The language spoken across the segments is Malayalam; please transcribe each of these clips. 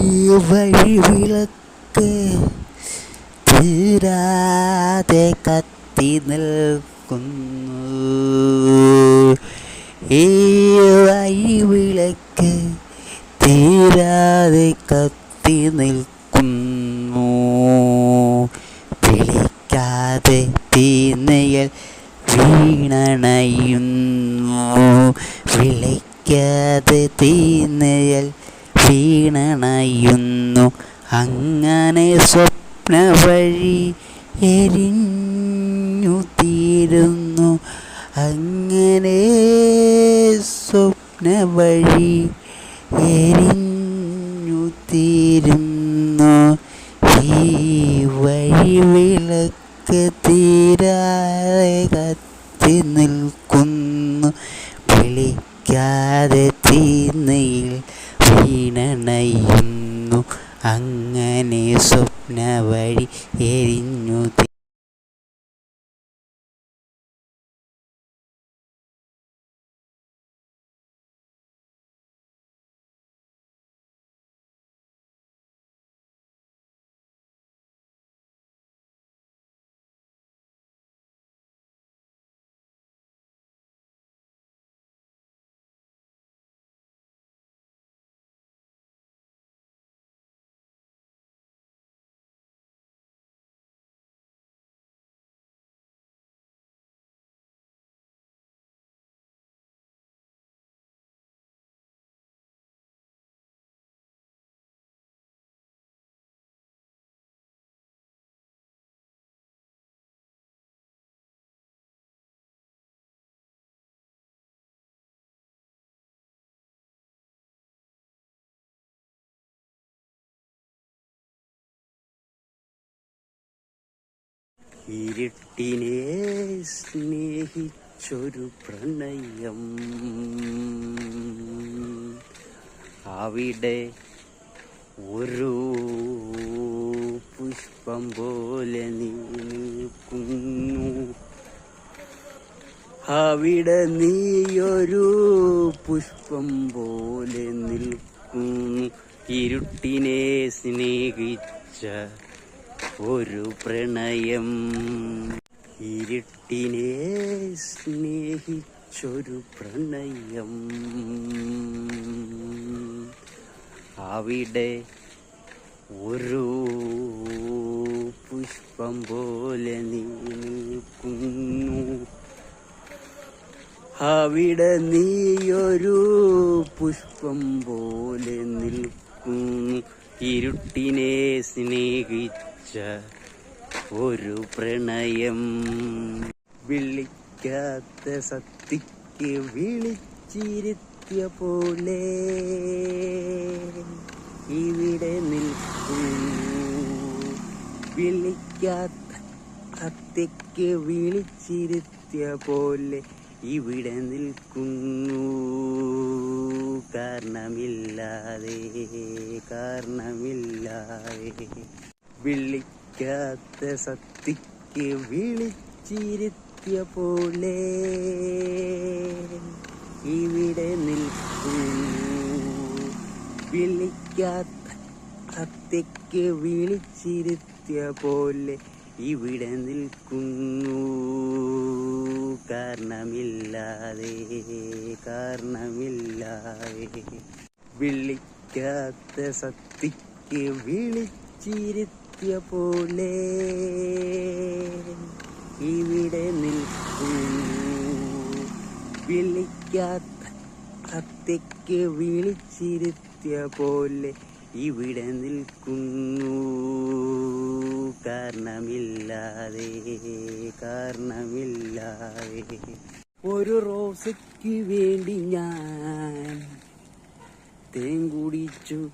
വഴി വിളക്ക് തീരാതെ കത്തി നിൽക്കുന്നു. ഈ വഴി വിളക്ക് തീരാതെ കത്തി നിൽക്കുന്നു. വിളിക്കാതെ തീനയൽ വീണണയുന്നു. വിളിക്കാതെ തീന്നയൽ വീണണയുന്നു അങ്ങനെ സ്വപ്ന വഴി എരിഞ്ഞു തീരുന്നു. അങ്ങനെ സ്വപ്ന വഴി എരിഞ്ഞു തീരുന്നു. ഈ വഴി വിളക്ക് തീരാതെ കത്തി നിൽക്കുന്നു. വിളിക്കാതെ തീന്നയിൽ വീണണയുന്നു അങ്ങനെ സ്വപ്നവഴി എരിഞ്ഞു ഇരുട്ടിനെ സ്നേഹിച്ചൊരു പ്രണയം. അവിടെ ഒരു പുഷ്പം പോലെ നീ നിൽക്കുന്നു. അവിടെ നീയൊരു പുഷ്പം പോലെ നിൽക്കുന്നു. ഇരുട്ടിനെ സ്നേഹിച്ച ഒരു പ്രണയം. ഇരുട്ടിനെ സ്നേഹിച്ചൊരു പ്രണയം. അവിടെ ഒരു പുഷ്പം പോലെ നീ നിൽക്കുന്നു. അവിടെ നീയൊരു പുഷ്പം പോലെ നിൽക്കുന്നു. ഇരുട്ടിനെ സ്നേഹിച്ച ഒരു പ്രണയം. വിളിക്കാത്ത സത്യക്ക് വിളിച്ചിരുത്തിയ പോലെ ഇവിടെ നിൽക്കുന്നു വിളിക്കാത്ത സത്യക്ക് വിളിച്ചിരുത്തിയ പോലെ ഇവിടെ നിൽക്കുന്നു. കാരണമില്ലാതെ കാരണമില്ലാതെ. വിളിക്കാത്ത സത്യക്ക് വിളിച്ചിരുത്തിയ പോലെ ഇവിടെ നിൽക്കൂ. വിളിക്കാത്ത സത്യക്ക് വിളിച്ചിരുത്തിയ പോലെ ഇവിടെ നിൽക്കുന്നു. കാരണമില്ലാതെ കാരണമില്ലാതെ. വിളിക്കാത്ത സത്യക്ക് വിളിച്ചിരുത്തിയ പോലെ ഇവിടെ നിൽക്കുന്നു. വിളിച്ചിരുത്തിയ പോലെ ഇവിടെ നിൽക്കുന്നു. കാരണമില്ലാതെ കാരണമില്ലാതെ. ഒരു റോസയ്ക്ക് വേണ്ടി ഞാൻ തേൻ കുടിച്ചു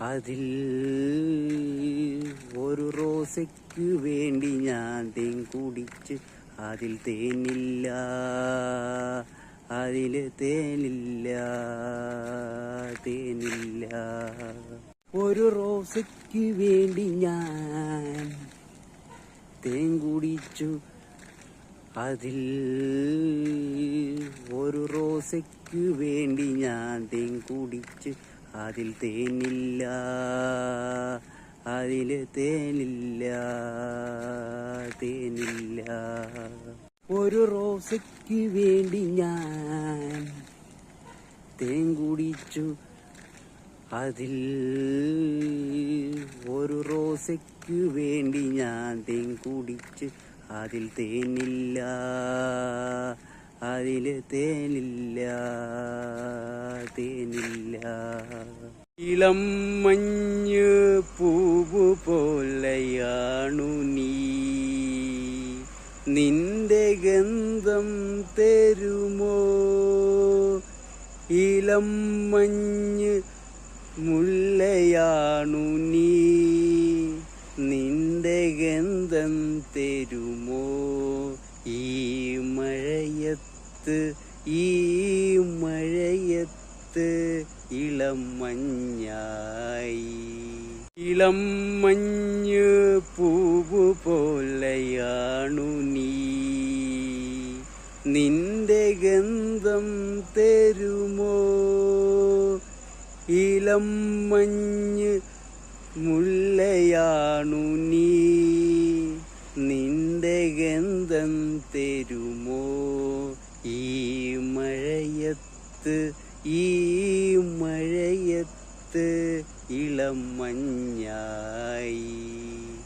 അതിൽ ഒരു റോസയ്ക്ക് വേണ്ടി ഞാൻ തേൻ കുടിച്ച് അതിൽ തേനില്ല. അതിൽ തേനില്ല തേനില്ല. ഒരു റോസയ്ക്ക് വേണ്ടി ഞാൻ തേൻ കുടിച്ചു അതിൽ ഒരു റോസയ്ക്ക് വേണ്ടി ഞാൻ തേൻ കുടിച്ച് അതിൽ തേനില്ല. അതിൽ തേനില്ല തേനില്ല. ഒരു റോസയ്ക്ക് വേണ്ടി ഞാൻ തേൻ കുടിച്ചു. അതിൽ ഒരു റോസയ്ക്ക് വേണ്ടി ഞാൻ തേൻ കുടിച്ച്. അതിൽ തേനില്ല അതിൽ തേനില്ല തേനില്ല. ഇളം മഞ്ഞ് പൂവ് പോലെയാണു നീ. നിന്റെ ഗന്ധം തരുമോ? ഇളം മഞ്ഞ് മുല്ലയാണു നീ. നിന്റെ ഗന്ധം തരുമോ? ഈ മഴയത്ത് ഈ മഴയത്ത് ഇളം മഞ്ഞായി. ഇളം മഞ്ഞ് പൂവ് പോലെയാണു നീ. നിന്റെ ഗന്ധം തരുമോ? ഇളം മഞ്ഞ് മുല്ലയാണു നീ. നിന്റെ ഗന്ധം തരുമോ? ഈ മഴയത്ത് ഈ മഴയത്ത് ഇളം മഞ്ഞായി.